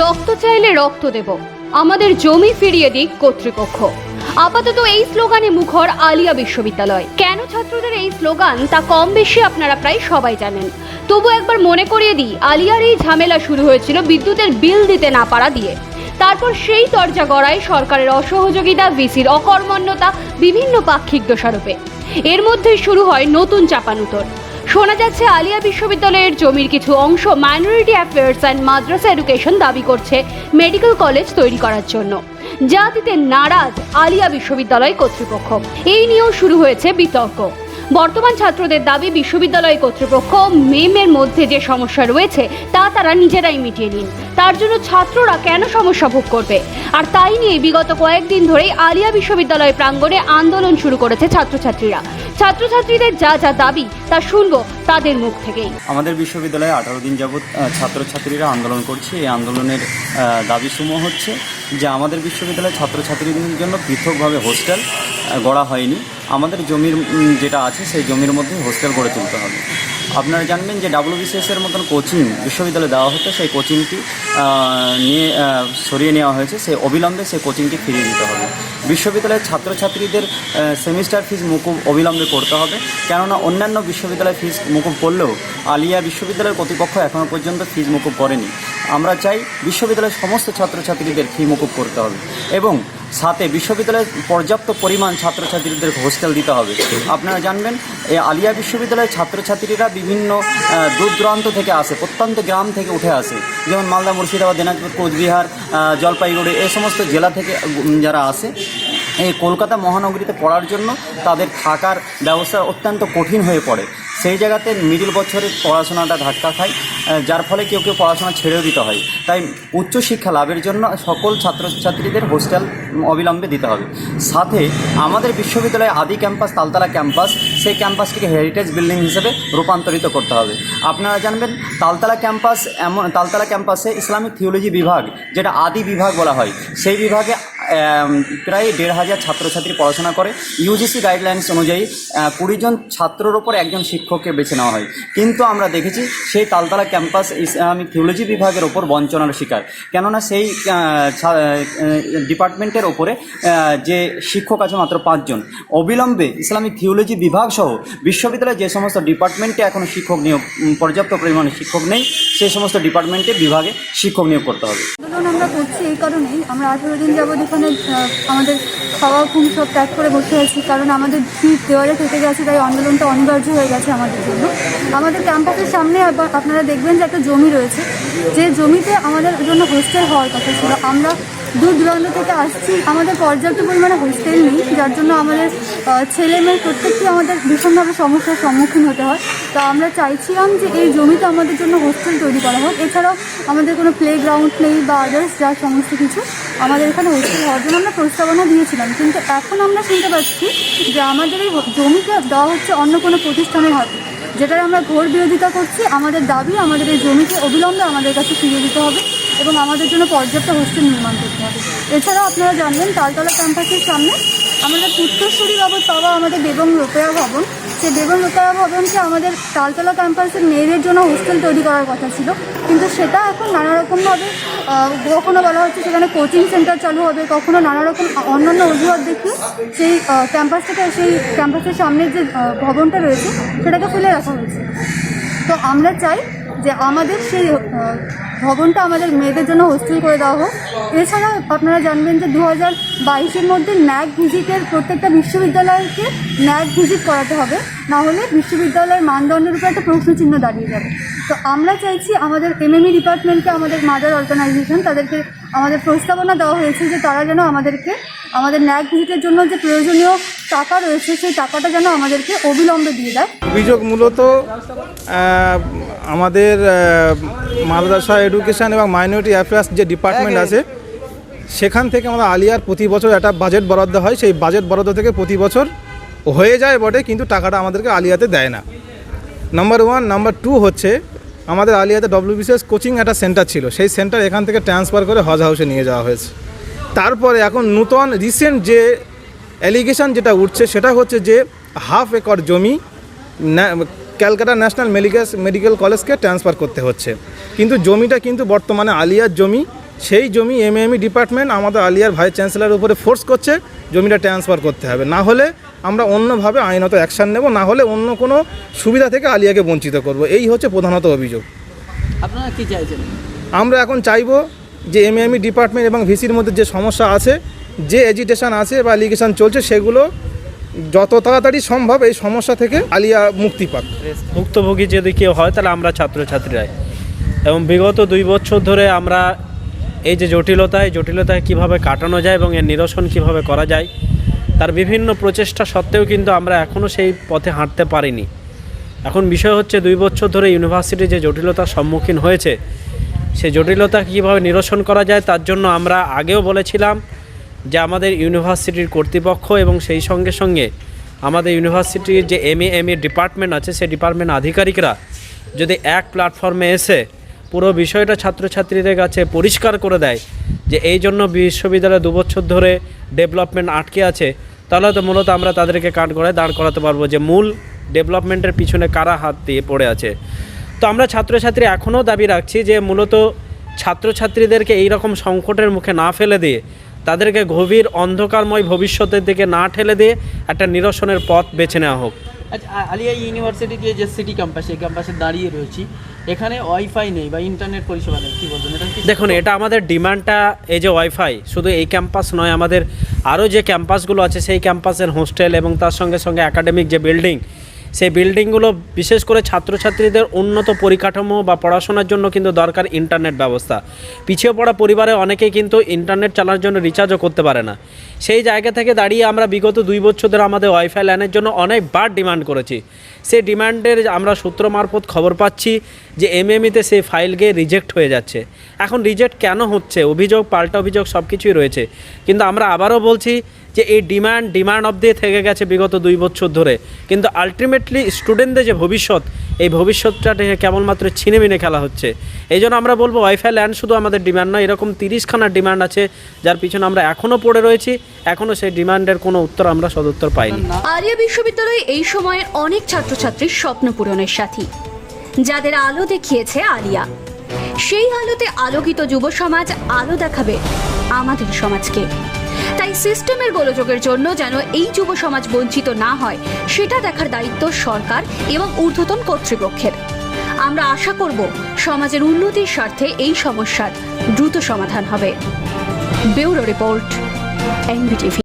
রক্ত চাইলে রক্ত দেব। আমাদের জমি ফিরিয়ে দিক কর্তৃপক্ষ। আপাতত এই স্লোগানে মুখর আলিয়া বিশ্ববিদ্যালয়। কেন ছাত্রদের এই স্লোগান, তা কম বেশি আপনারা প্রায় সবাই জানেন। তবু একবার মনে করিয়ে দিই, আলিয়ার এই ঝামেলা শুরু হয়েছিল বিদ্যুতের বিল দিতে না পারা দিয়ে। তারপর সেই দরজা গড়ায় সরকারের অসহযোগিতা, ভিসির অকর্মণ্যতা, বিভিন্ন পাক্ষিক দোষারোপে। এর মধ্যে শুরু হয় নতুন চাপানুতর। শোনা যাচ্ছে আলিয়া বিশ্ববিদ্যালয়ের জমির কিছু অংশ minority affairs and madrasa education দাবি করছে মেডিকেল কলেজ তৈরি করার জন্য। দিতে নারাজ আলিয়া বিশ্ববিদ্যালয় কর্তৃপক্ষ। এই নিয়েও শুরু হয়েছে বিতর্ক। বর্তমান ছাত্রদের দাবি, বিশ্ববিদ্যালয় কর্তৃপক্ষ মেমের মধ্যে যে সমস্যা রয়েছে, তা তারা নিজেরাই মিটিয়ে নিন। তার জন্য ছাত্ররা কেন সমস্যা ভোগ করবে? আর তাই নিয়ে বিগত কয়েকদিন ধরেই আলিয়া বিশ্ববিদ্যালয় প্রাঙ্গণে আন্দোলন শুরু করেছে ছাত্রছাত্রীরা। ছাত্রছাত্রীদের যা যা দাবি তা শুনব তাদের মুখ থেকেই। আমাদের বিশ্ববিদ্যালয়ে আঠারো দিন যাবৎ ছাত্রছাত্রীরা আন্দোলন করছে। এই আন্দোলনের দাবি দাবিসমূহ হচ্ছে যে আমাদের বিশ্ববিদ্যালয়ে ছাত্রছাত্রীদের জন্য পৃথকভাবে হোস্টেল গড়া হয়নি। আমাদের জমির যেটা আছে সেই জমির মধ্যে হোস্টেল গড়ে তুলতে হবে। আপনারা জানবেন যে ডাব্লিউবিসিএস এর মতন কোচিং বিশ্ববিদ্যালয়ে দেওয়া হতো, সেই কোচিংটি নিয়ে সরিয়ে নেওয়া হয়েছে। সেই অবিলম্বে সেই কোচিংটি ফিরিয়ে দিতে হবে। বিশ্ববিদ্যালয়ের ছাত্রছাত্রীদের সেমিস্টার ফিস মুকুব অবিলম্বে করতে হবে। কেননা অন্যান্য বিশ্ববিদ্যালয় ফিস মুকুব করলেও আলিয়া বিশ্ববিদ্যালয়ের কর্তৃপক্ষ এখনও পর্যন্ত ফিস মুকুব করেনি। আমরা চাই বিশ্ববিদ্যালয়ের সমস্ত ছাত্রছাত্রীদের ফি মুকুব করতে হবে। এবং সাথে বিশ্ববিদ্যালয়ের পর্যাপ্ত পরিমাণ ছাত্রছাত্রীদের হোস্টেল দিতে হবে। আপনারা জানবেন এই আলিয়া বিশ্ববিদ্যালয়ের ছাত্রছাত্রীরা বিভিন্ন দূর দূরান্ত থেকে আসে, প্রত্যন্ত গ্রাম থেকে উঠে আসে। যেমন মালদা, মুর্শিদাবাদ, দিনাজপুর, কোচবিহার জলপাইগুড়ি এই সমস্ত জেলা থেকে যারা আসে, এই কলকাতা মহানগরীতে পড়ার জন্য তাদের থাকার ব্যবস্থা অত্যন্ত কঠিন হয়ে পড়ে। সেই জায়গাতে মিডিল বছরের পড়াশোনাটা ধাক্কা খায় যার ফলে কেউ কেউ পড়াশোনা ছেড়েও দিতে হয়। তাই উচ্চশিক্ষা লাভের জন্য সকল ছাত্রছাত্রীদের হোস্টেল অবিলম্বে দিতে হবে। সাথে আমাদের বিশ্ববিদ্যালয়ে আদি ক্যাম্পাস, তালতলা ক্যাম্পাস, সেই ক্যাম্পাসটিকে হেরিটেজ বিল্ডিং হিসেবে রূপান্তরিত করতে হবে। আপনারা জানবেন, তালতলা ক্যাম্পাস এমন, তালতলা ক্যাম্পাসে ইসলামিক থিওলজি বিভাগ, যেটা আদি বিভাগ বলা হয়, সেই বিভাগে প্রায় দেড় হাজার ছাত্রছাত্রী পড়াশোনা করে। ইউজিসি গাইডলাইন্স অনুযায়ী কুড়িজন ছাত্রর ওপর একজন শিক্ষককে বেছে নেওয়া হয়। কিন্তু আমরা দেখেছি, সেই তালতলা ক্যাম্পাস ইসলামিক থিওলজি বিভাগের ওপর বঞ্চনার শিকার। কেননা সেই ডিপার্টমেন্টের ওপরে যে শিক্ষক আছে মাত্র পাঁচজন অবিলম্বে ইসলামিক থিওলজি বিভাগ সহ বিশ্ববিদ্যালয়ে যে সমস্ত ডিপার্টমেন্টে এখনও শিক্ষক নিয়োগ পর্যাপ্ত পরিমাণে শিক্ষক নেই, সেই সমস্ত ডিপার্টমেন্টে বিভাগে শিক্ষক নিয়োগ করতে হবে। আন্দোলন আমরা করছি এই কারণেই। আমরা আঠেরো দিন যাবৎ এখানে আমাদের খাওয়া ঘুম সব ত্যাগ করে বসে আছি, কারণ আমাদের ভিড় দেওয়ালে থেকে গেছে, তাই আন্দোলনটা অনিবার্য হয়ে গেছে আমাদের জন্য। আমাদের ক্যাম্পাসের সামনে আপনারা দেখবেন যে একটা জমি রয়েছে। যে জমিতে আমাদের জন্য হোস্টেল হওয়ার কথা ছিল। আমরা দূর দূরান্ত থেকে আসছি। আমাদের পর্যাপ্ত পরিমাণে হোস্টেল নেই, যার জন্য আমাদের ছেলে মেয়ে প্রত্যেকটি আমাদের ভীষণভাবে সমস্যার সম্মুখীন হতে হয়। তো আমরা চাইছিলাম যে এই জমিতে আমাদের জন্য হোস্টেল তৈরি করা হোক। এছাড়াও আমাদের কোনো প্লে গ্রাউন্ড নেই বা আদার্স যা সমস্ত কিছু আমাদের এখানে হোস্টেল হওয়ার জন্য আমরা প্রস্তাবনা দিয়েছিলাম। কিন্তু এখন আমরা শুনতে পাচ্ছি যে আমাদের এই জমিটা দেওয়া হচ্ছে অন্য কোনো প্রতিষ্ঠানের হাতে, যেটার আমরা ঘোর বিরোধিতা করছি। আমাদের দাবি আমাদের এই জমিকে অবিলম্বে আমাদের কাছে ফিরিয়ে দিতে হবে। এবং আমাদের জন্য পর্যাপ্ত হোস্টেল নির্মাণ করতে হবে। এছাড়াও আপনারা জানবেন, তালতলা ক্যাম্পাসের সামনে আমাদের উত্তরসূরি বাবদ পাওয়া আমাদের বেগম রোপেয়া ভবন। সেই বেগম রোপেয়া ভবনকে আমাদের তালতলা ক্যাম্পাসের মেয়েদের জন্য হোস্টেল তৈরি করার কথা ছিল। কিন্তু সেটা এখন নানা রকমভাবে কখনো বলা হচ্ছে সেখানে কোচিং সেন্টার চালু হবে, কখনো নানা রকম অন্যান্য অজুহাত দেখিয়ে সেই ক্যাম্পাসটাকে সেই ক্যাম্পাসের সামনের যে ভবনটা রয়েছে, সেটাকে ফেলে রাখা হয়েছে। তো আমরা চাই যে আমাদের সেই ভবনটা আমাদের মেয়েদের জন্য হোস্টেল করে দেওয়া হোক। এছাড়া আপনারা জানবেন যে দু হাজার বাইশের মধ্যে ন্যাক ভিজিটের প্রত্যেকটা বিশ্ববিদ্যালয়কে ন্যাক ভিজিট করাতে হবে। না হলে বিশ্ববিদ্যালয়ের মানদণ্ডের উপর একটা প্রশ্নচিহ্ন দাঁড়িয়ে যাবে। তো আমরা চাইছি আমাদের এমএমই ডিপার্টমেন্টকে আমাদের মাদার অর্গানাইজেশন তাদেরকে আমাদের প্রস্তাবনা দেওয়া হয়েছে যে তারা যেন আমাদেরকে আমাদের ন্যাক ভিজিটের জন্য যে প্রয়োজনীয় টাকা রয়েছে সেই টাকাটা যেন আমাদেরকে অবিলম্বে দিয়ে দেয়। অভিযোগ মূলত আমাদের মাদ্রাসা এডুকেশন এবং মাইনরিটি অ্যাফেয়ার্স যে ডিপার্টমেন্ট আছে সেখান থেকে আমাদের আলিয়ার প্রতি বছর একটা বাজেট বরাদ্দ হয়। সেই বাজেট বরাদ্দ থেকে প্রতি বছর হয়ে যায় বটে কিন্তু টাকাটা আমাদেরকে আলিয়াতে দেয় না। নাম্বার ওয়ান নাম্বার টু হচ্ছে আমাদের আলিয়াতে ডব্লিউবিসিএস কোচিং একটা সেন্টার ছিল। সেই সেন্টার এখান থেকে ট্রান্সফার করে হজ হাউসে নিয়ে যাওয়া হয়েছে। তারপরে এখন নূতন রিসেন্ট যে অ্যালিগেশন যেটা উঠছে, সেটা হচ্ছে যে হাফ একর জমি ক্যালকাটা ন্যাশনাল মেডিকেল মেডিকেল কলেজকে ট্রান্সফার করতে হচ্ছে। কিন্তু জমিটা কিন্তু বর্তমানে আলিয়ার জমি। সেই জমি এমএমই ডিপার্টমেন্ট আমাদের আলিয়ার ভাইস চ্যান্সেলার উপরে ফোর্স করছে, জমিটা ট্রান্সফার করতে হবে। না হলে আমরা অন্যভাবে আইনত অ্যাকশন নেব না হলে অন্য কোনো সুবিধা থেকে আলিয়াকে বঞ্চিত করব। এই হচ্ছে প্রধানত অভিযোগ। আপনারা কি চাইছেন? আমরা এখন চাইব যে এমএমই ডিপার্টমেন্ট এবং ভিসির মধ্যে যে সমস্যা আছে যে এজিটেশন আছে বা লিগেশন চলছে সেগুলো যত তাড়াতাড়ি সম্ভব এই সমস্যা থেকে আলিয়া মুক্তি পাক। ভুক্তভোগী যদি কেউ হয় তাহলে আমরা ছাত্রছাত্রীরাই। এবং বিগত দুই বছর ধরে আমরা এই যে জটিলতায় জটিলতায় কীভাবে কাটানো যায় এবং এর নিরসন কীভাবে করা যায় তার বিভিন্ন প্রচেষ্টা সত্ত্বেও কিন্তু আমরা এখনও সেই পথে হাঁটতে পারিনি। এখন বিষয় হচ্ছে দুই বছর ধরে ইউনিভার্সিটি যে জটিলতার সম্মুখীন হয়েছে সেই জটিলতা কীভাবে নিরসন করা যায় তার জন্য আমরা আগেও বলেছিলাম যে আমাদের ইউনিভার্সিটির কর্তৃপক্ষ এবং সেই সঙ্গে সঙ্গে আমাদের ইউনিভার্সিটির যে M A M A department আছে সেই ডিপার্টমেন্ট আধিকারিকরা যদি এক প্ল্যাটফর্মে এসে পুরো বিষয়টা ছাত্রছাত্রীদের কাছে পরিষ্কার করে দেয় যে এই জন্য বিশ্ববিদ্যালয় দু বছর ধরে ডেভেলপমেন্ট আটকে আছে, তাহলে তো মূলত আমরা তাদেরকে কাঠ করে দাঁড় করাতে পারব যে মূল ডেভেলপমেন্টের পিছনে কারা হাত দিয়ে পড়ে আছে। তো আমরা ছাত্রছাত্রী এখনও দাবি রাখছি যে মূলত ছাত্রছাত্রীদেরকে এই রকম সংকটের মুখে না ফেলে দিয়ে, তাদেরকে গভীর অন্ধকারময় ভবিষ্যতের দিকে না ঠেলে দিয়ে একটা নিরসনের পথ বেছে নেওয়া হোক। আচ্ছা আলিয়া ইউনিভার্সিটি দিয়ে যে সিটি ক্যাম্পাস এই ক্যাম্পাসে দাঁড়িয়ে রয়েছি। এখানে ওয়াইফাই নেই বা ইন্টারনেট পরিষেবা নেই, কি বলবেন? এটা দেখুন, এটা আমাদের ডিমান্ডটা এই যে ওয়াইফাই শুধু এই ক্যাম্পাস নয়, আমাদের আরও যে ক্যাম্পাসগুলো আছে, সেই ক্যাম্পাসের হোস্টেল এবং তার সঙ্গে সঙ্গে একাডেমিক যে বিল্ডিং সেই বিল্ডিংগুলো বিশেষ করে ছাত্রছাত্রীদের উন্নত পরিকাঠামো বা পড়াশোনার জন্য কিন্তু দরকার ইন্টারনেট ব্যবস্থা। পিছিয়ে পড়া পরিবারে অনেকেই কিন্তু ইন্টারনেট চালানোর জন্য রিচার্জও করতে পারে না। সেই জায়গা থেকে দাঁড়িয়ে আমরা বিগত দুই বছর ধরে আমাদের ওয়াইফাই লাইনের জন্য অনেকবার ডিমান্ড করেছি। সেই ডিমান্ডের আমরা সূত্র মারফত খবর পাচ্ছি। যে এমএমইতে সেই ফাইল গিয়ে রিজেক্ট হয়ে যাচ্ছে। এখন রিজেক্ট কেন হচ্ছে? অভিযোগ, পাল্টা অভিযোগ সব কিছুই রয়েছে। কিন্তু আমরা আবারও বলছি যে এই ডিমান্ড ডিমান্ড অব দিয়ে থেকে গেছে বিগত দুই বছর ধরে। কিন্তু আলটিমেটলি স্টুডেন্টদের যে ভবিষ্যৎ, এই ভবিষ্যৎটা কেবলমাত্র ছিনেমিনে খেলা হচ্ছে। এই জন্য আমরা বলব ওয়াইফাই ল্যান্ড শুধু আমাদের ডিমান্ড নয়, এরকম তিরিশখানা ডিমান্ড আছে, যার পিছনে আমরা এখনও পড়ে রয়েছি। এখনও সেই ডিমান্ডের কোনো উত্তর আমরা সদুত্তর পাইনি। আরিয়া বিশ্ববিদ্যালয়ে এই সময়ের অনেক ছাত্রছাত্রীর স্বপ্ন পূরণের সাথী। যাদের আলো দেখিয়েছে আলিয়া। সেই আলোতে আলোকিত যুব সমাজ আলো দেখাবে আমাদের সমাজকে। তাই সিস্টেমের গোলযোগের জন্য যেন এই যুব সমাজ বঞ্চিত না হয়, সেটা দেখার দায়িত্ব সরকার এবং ঊর্ধ্বতন কর্তৃপক্ষের। আমরা আশা করব সমাজের উন্নতির স্বার্থে এই সমস্যার দ্রুত সমাধান হবে। Bureau report, NBTV.